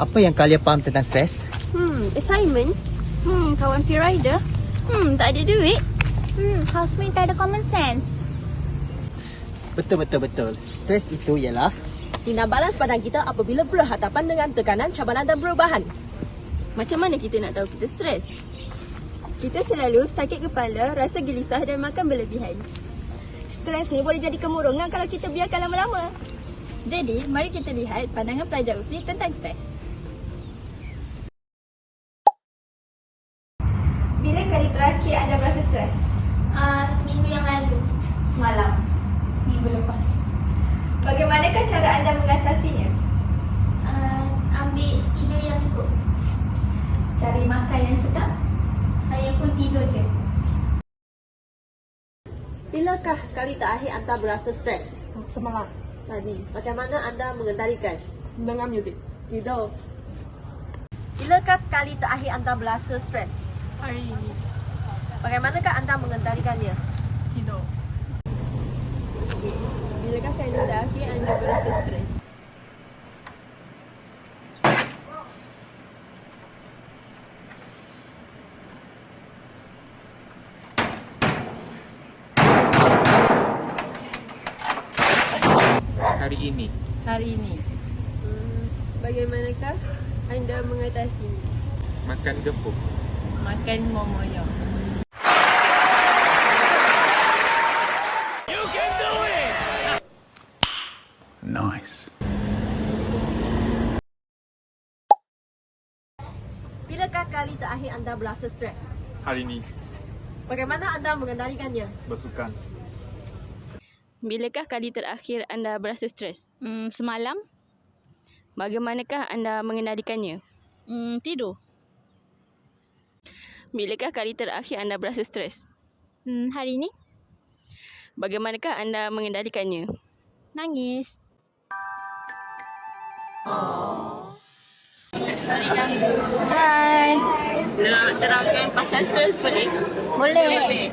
Apa yang kalian faham tentang stres? Hmm, assignment? Hmm, kawan free rider? Hmm, tak ada duit? Hmm, housemate tak ada common sense. Betul betul betul. Stres itu ialah Tina balans badan kita apabila berhadapan dengan tekanan, cabaran dan perubahan. Macam mana kita nak tahu kita stres? Kita selalu sakit kepala, rasa gelisah dan makan berlebihan. Stres ni boleh jadi kemurungan kalau kita biarkan lama-lama. Jadi, mari kita lihat pandangan pelajar usia tentang stres. Bila kali terakhir anda berasa stres? Uh, seminggu yang lalu. Semalam. Minggu lepas. Bagaimanakah cara anda mengatasinya? Uh, ambil tidur yang cukup. Cari makan yang sedap? Saya pun tidur je. Bilakah kali terakhir anda berasa stres? Semalam Tadi. Macam mana anda mengendalikan? dengan muzik. Tidur. Bilakah kali terakhir anda berasa stres? Hari ini Bagaimanakah anda mengendalikannya? tidur. Bilakah kali terakhir anda berasa stres? hari ini. Hari ini. Hmm, bagaimanakah anda mengatasinya? Makan gepuk. Makan momoyo. Bilakah kali terakhir anda berasa stres? Hari ini Bagaimana anda mengendalikannya? bersukan. Bilakah kali terakhir anda berasa stres? Hmm, semalam Bagaimanakah anda mengendalikannya? hmm, tidur. Bilakah kali terakhir anda berasa stres? Hmm, hari ni Bagaimanakah anda mengendalikannya? nangis. Hai. Nak terangkan pasal stres boleh? Boleh.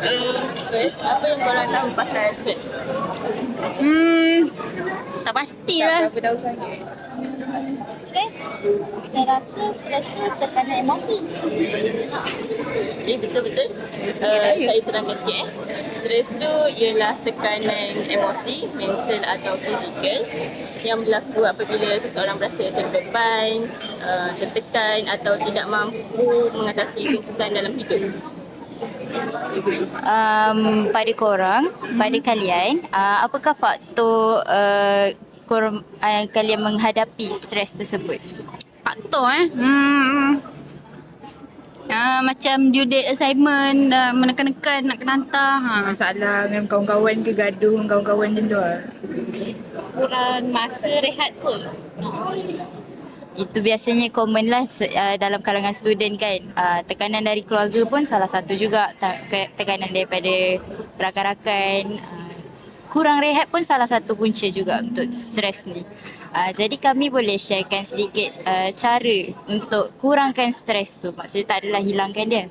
Uh, first, apa yang korang tahu pasal stres? Hmm, tak pasti lah. Berapa tahu sangat? Stres. Saya rasa stres tu tekanan emosi. Eh, betul-betul. Uh, saya terangkan sikit eh. Stres tu ialah tekanan emosi, mental atau fizikal yang berlaku apabila seseorang berasa terbeban, uh, tertekan atau tidak mampu mengatasi tuntutan dalam hidup. Um, pada korang, pada kalian, uh, apakah faktor uh, korang, uh, kalian menghadapi stres tersebut? Faktor eh? Hmm. Uh, macam due date assignment, dah menekan-nekan nak kena hantar. Ha. Masalah dengan kawan-kawan ke gaduh dengan kawan-kawan macam tu lah. kurang masa rehat pun. Itu biasanya common lah uh, dalam kalangan student kan. Uh, tekanan dari keluarga pun salah satu juga. Tekanan daripada rakan-rakan. Uh, kurang rehat pun salah satu punca juga untuk stres ni. Uh, jadi kami boleh sharekan sedikit uh, cara untuk kurangkan stres tu. Maksudnya tak adalah hilangkan dia.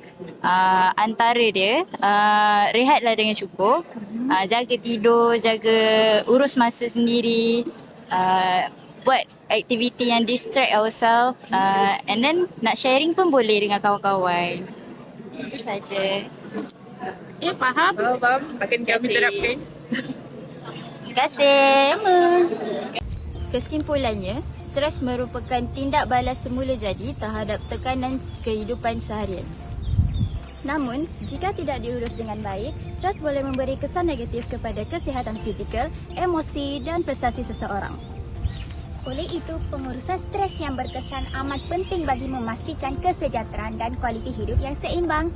Uh, antara dia, uh, rehatlah dengan cukup. Uh, jaga tidur, jaga urus masa sendiri. Uh, buat aktiviti yang distract ourselves. Uh, and then nak sharing pun boleh dengan kawan-kawan. Itu saja. Ya, faham? Faham, faham. Akan kami terapkan. Terima kasih. Kesimpulannya, stres merupakan tindak balas semula jadi terhadap tekanan kehidupan seharian. Namun, jika tidak diurus dengan baik, stres boleh memberi kesan negatif kepada kesihatan fizikal, emosi dan prestasi seseorang. Oleh itu, pengurusan stres yang berkesan amat penting bagi memastikan kesejahteraan dan kualiti hidup yang seimbang.